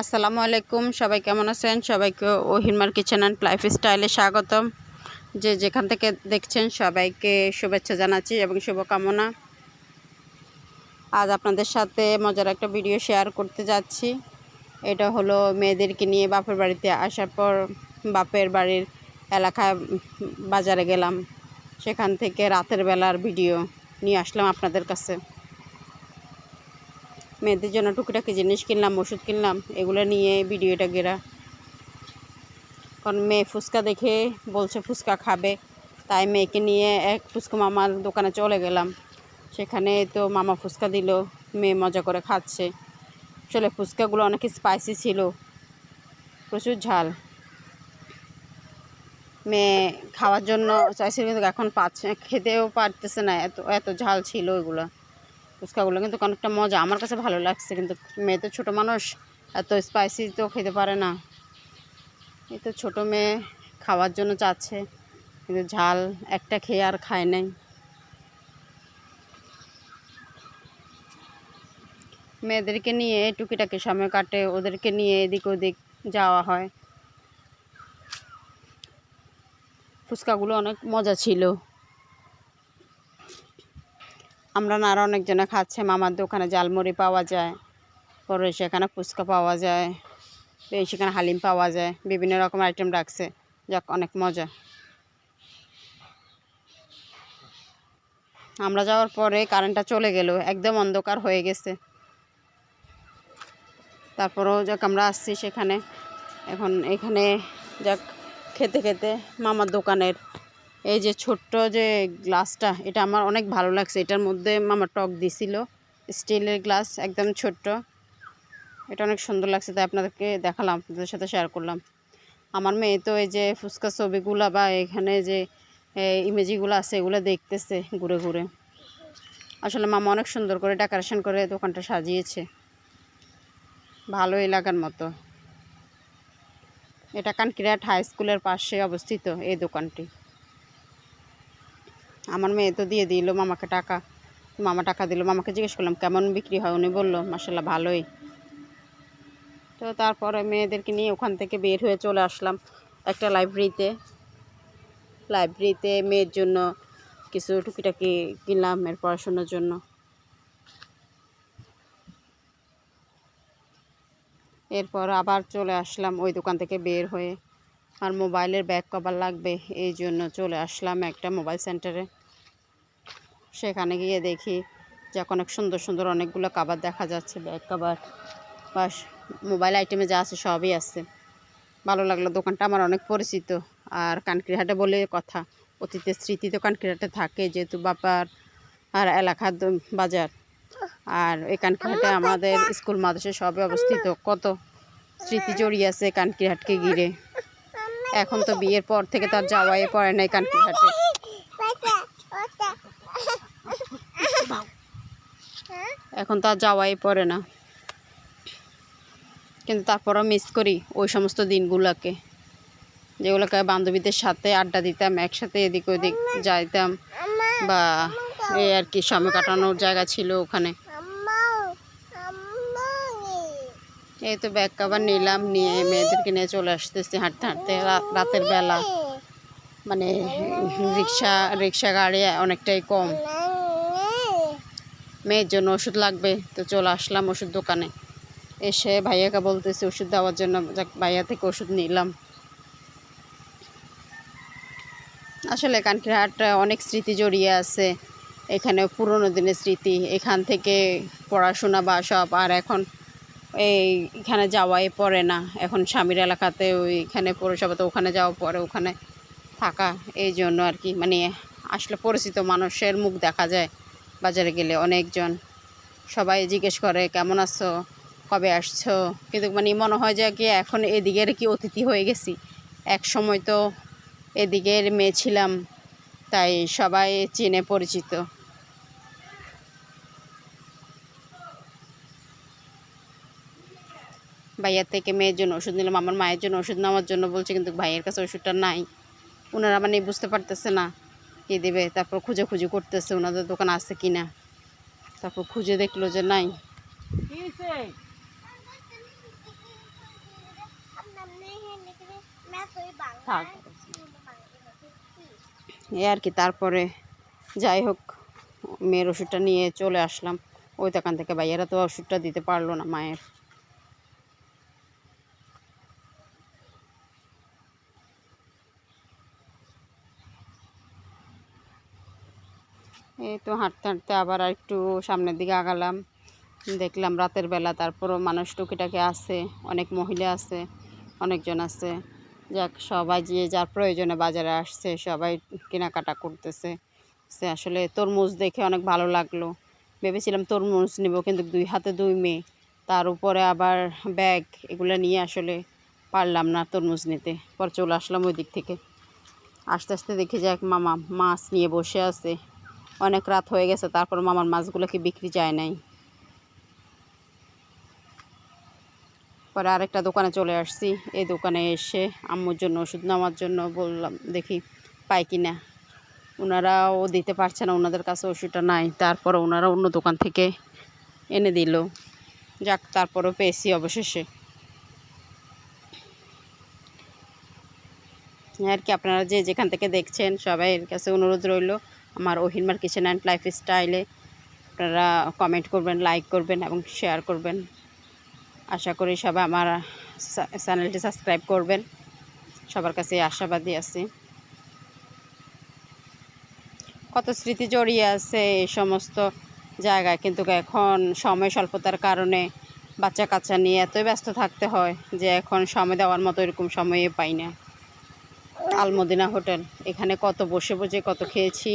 আসসালামু আলাইকুম, সবাই কেমন আছেন? সবাইকে ওহিরমার কিচেন অ্যান্ড লাইফ স্টাইলে স্বাগতম। যে যেখান থেকে দেখছেন সবাইকে শুভেচ্ছা জানাচ্ছি এবং শুভকামনা। আজ আপনাদের সাথে মজার একটা ভিডিও শেয়ার করতে যাচ্ছি। এটা হলো মেয়েদেরকে নিয়ে বাপের বাড়িতে আসার পর বাপের বাড়ির এলাকায় বাজারে গেলাম। সেখান থেকে রাতের বেলার ভিডিও নিয়ে আসলাম আপনাদের কাছে। মেয়েদের জন্য টুকিটাকি জিনিস কিনলাম, ওষুধ কিনলাম, এগুলো নিয়ে ভিডিওটা গেরা কারণ মেয়ে ফুচকা দেখে বলছে ফুচকা খাবে, তাই মেয়েকে নিয়ে এক ফুচকা মামার দোকানে চলে গেলাম। সেখানে তো মামা ফুচকা দিল, মেয়ে মজা করে খাচ্ছে। আসলে ফুচকাগুলো অনেক স্পাইসি ছিল, প্রচুর ঝাল। মেয়ে খাওয়ার জন্য চাইছিল কিন্তু এখন পাচ্ছে, খেতেও পারতেছে না, এত এত ঝাল ছিল ওইগুলো। ফুচকাগুলো কিন্তু অনেকটা মজা। আমার কাছে ভালো লাগছে কিন্তু মেয়ে তো ছোটো মানুষ, এত স্পাইসি তো খেতে পারে না। এই তো ছোটো মেয়ে খাওয়ার জন্য চাচ্ছে, কিন্তু ঝাল একটা খেয়ে আর খায় নাই। মেয়েদেরকে নিয়ে টুকিটাকি সময় কাটে, ওদেরকে নিয়ে এদিক ওদিক যাওয়া হয়। ফুচকাগুলো অনেক মজা ছিল। আমরা আরও অনেকজনে খাচ্ছে, মামার দোকানে জালমুড়ি পাওয়া যায়, পরে সেখানে ফুচকা পাওয়া যায় সেখানে হালিম পাওয়া যায়, বিভিন্ন রকম আইটেম রাখছে, যাক অনেক মজা। আমরা যাওয়ার পরে কারেন্টটা চলে গেল, একদম অন্ধকার হয়ে গেছে। তারপরেও যাক আমরা আসছি সেখানে, এখন এখানে যাক, খেতে খেতে মামার দোকানের এই যে ছোট্ট যে গ্লাসটা, এটা আমার অনেক ভালো লাগছে। এটার মধ্যে মামা টক দিছিল, স্টিলের গ্লাস, একদম ছোট্ট। এটা অনেক সুন্দর লাগছে, তাই আপনাদেরকে দেখালাম, আপনাদের সাথে শেয়ার করলাম। আমার মেয়ে তো এই যে ফুচকা ছবিগুলো বা এখানে যে ইমেজিগুলো আছে, এগুলো দেখতেছে ঘুরে ঘুরে। আসলে মামা অনেক সুন্দর করে ডেকোরেশন করে দোকানটা সাজিয়েছে। ভালো এলাকার মতো। এটা কানকিরাট হাই স্কুলের পাশে অবস্থিত এই দোকানটি। আমার মেয়ে তো দিয়ে দিল, মামাকে টাকা। মামা টাকা দিল, মামাকে জিজ্ঞেস করলাম, কেমন বিক্রি হয়? উনি বলল মাসাল্লাহ ভালোই। তো তারপরে মেয়েদেরকে নিয়ে ওখান থেকে বের হয়ে চলে আসলাম একটা লাইব্রেরিতে। লাইব্রেরিতে মেয়ের জন্য কিছু টুকিটাকি কিনলাম এর পড়াশোনার জন্য। এরপর আবার চলে আসলাম ওই দোকান থেকে বের হয়ে। আর মোবাইলের ব্যাক কভার লাগবে, এই জন্য চলে আসলাম একটা মোবাইল সেন্টারে। সেখানে গিয়ে দেখি যে অনেক সুন্দর সুন্দর অনেকগুলো কাবার দেখা যাচ্ছে ব্যাক কাভার বা মোবাইল আইটেমে যা আছে সবই আছে। ভালো লাগল, দোকানটা আমার অনেক পরিচিত। আর কানকিরহাটে বলে কথা, অতীতের স্মৃতি তো কানকিরহাটে থাকে, যেহেতু বাপার আর এলাকার বাজার। আর এই কানকিরহাটে আমাদের স্কুল, মাদ্রাসা সবই অবস্থিত। কত স্মৃতি জড়িয়ে আছে কানকিরহাটকে ঘিরে। এখন তো বিয়ের পর থেকে তার যাওয়াই পড়ে নাই কানকিরহাটে। এখন তো আর যাওয়াই পড়ে না। কিন্তু তারপরও মিস করি ওই সমস্ত দিনগুলোকে। যেগুলোকে বান্ধবীদের সাথে আড্ডা দিতাম, একসাথে এদিক ওদিক যাইতাম বা এই আর কি সময় কাটানোর জায়গা ছিল ওখানে। এই তো ব্যাগ কাবার নিলাম, নিয়ে মেয়েদেরকে নিয়ে চলে আসতেছি হাঁটতে হাঁটতে রাতের বেলা। মানে রিক্সা রিক্সা গাড়ি অনেকটাই কম। মেয়ের জন্য ওষুধ লাগবে। তো চলে আসলাম ওষুধ দোকানে। এসে ভাইয়াকে বলতেছি ওষুধ দেওয়ার জন্য যাক ভাইয়া থেকে ওষুধ নিলাম। আসলে কানকিরহাট অনেক স্মৃতি জড়িয়ে আছে। এখানে পুরনো দিনের স্মৃতি, এখান থেকে পড়াশোনা বা সব, আর এখন এই এখানে যাওয়াই পড়ে না। এখন স্বামীর এলাকাতে ওইখানে পৌরসভাতে ওখানে যাওয়া পরে ওখানে থাকা, এই জন্য আর কি। মানে আসলে পরিচিত মানুষের মুখ দেখা যায়। বাজারে গেলে অনেকজন সবাই জিজ্ঞেস করে, কেমন আছো? কবে আসছো? কিন্তু মানে মনে হয় যে কি এখন এদিকের কি অতিথি হয়ে গেছি। এক সময় তো এদিকের মেয়ে ছিলাম, তাই সবাই চেনে পরিচিত। ভাইয়ার থেকে মেয়ের জন্য ওষুধ নিলাম, আমার মায়ের জন্য ওষুধ নেওয়ার জন্য বলছে, কিন্তু ভাইয়ের কাছে ওষুধটা নাই। ওনারা মানে বুঝতে পারতেছে না কে দেবে তারপর খুঁজে খুঁজে করতেছে ওনাদের দোকান আছে কি না তারপর খুঁজে দেখল যে নাই। এ আর কি তারপরে যাই হোক মেয়ের ওষুধটা নিয়ে চলে আসলাম। ওই দোকান থেকে ভাইয়েরা তো ওষুধটা দিতে পারল না মায়ের। এই তো হাঁটতে হাঁটতে আবার একটু সামনের দিকে আগালাম। দেখলাম রাতের বেলা তারপরও মানুষ টুকিটাকি আছে, অনেক মহিলা আছে, অনেকজন আছে। যাক, সবাই যে যার প্রয়োজনে বাজারে আসছে, সবাই কেনাকাটা করতেছে। সে আসলে তরমুজ দেখে অনেক ভালো লাগল। ভেবেছিলাম তরমুজ নেব, কিন্তু দুই হাতে দুই মেয়ে। তার উপরে আবার ব্যাগ, এগুলো নিয়ে আসলে পারলাম না তরমুজ নিতে। পর চলে আসলাম ওই দিক থেকে। আস্তে আস্তে দেখি যে এক মামা, মাছ নিয়ে বসে আছে। অনেক রাত হয়ে গেছে, তারপর মামার মাছগুলো কি বিক্রি যায় নাই। পরে আরেকটা দোকানে চলে আসছি, এই দোকানে এসে আম্মুর জন্য ওষুধ নেওয়ার জন্য বললাম, দেখি পাই কি না? ওনারাও দিতে পারছে না ওনাদের কাছে ওষুধটা নাই তারপর ওনারা অন্য দোকান থেকে এনে দিল। যাক, তারপরেও পেয়েছি অবশেষে। আর কি, আপনারা যে যেখান থেকে দেখছেন, সবাইয়ের কাছে অনুরোধ রইল। আমার ওহিনমার কিচেন অ্যান্ড লাইফ স্টাইলে আপনারা কমেন্ট করবেন লাইক করবেন এবং শেয়ার করবেন। আশা করি সবাই আমার চ্যানেলটি সাবস্ক্রাইব করবেন। সবার কাছে আশাবাদী আছি। কত স্মৃতি জড়িয়ে আছে এই সমস্ত জায়গায়। কিন্তু এখন সময় স্বল্পতার কারণে বাচ্চা কাচ্চা নিয়ে এতই ব্যস্ত থাকতে হয় যে এখন সময় দেওয়ার মতো এরকম সময়ে পাই না। আলমদিনা হোটেল, এখানে কত বসে বসে কত খেয়েছি।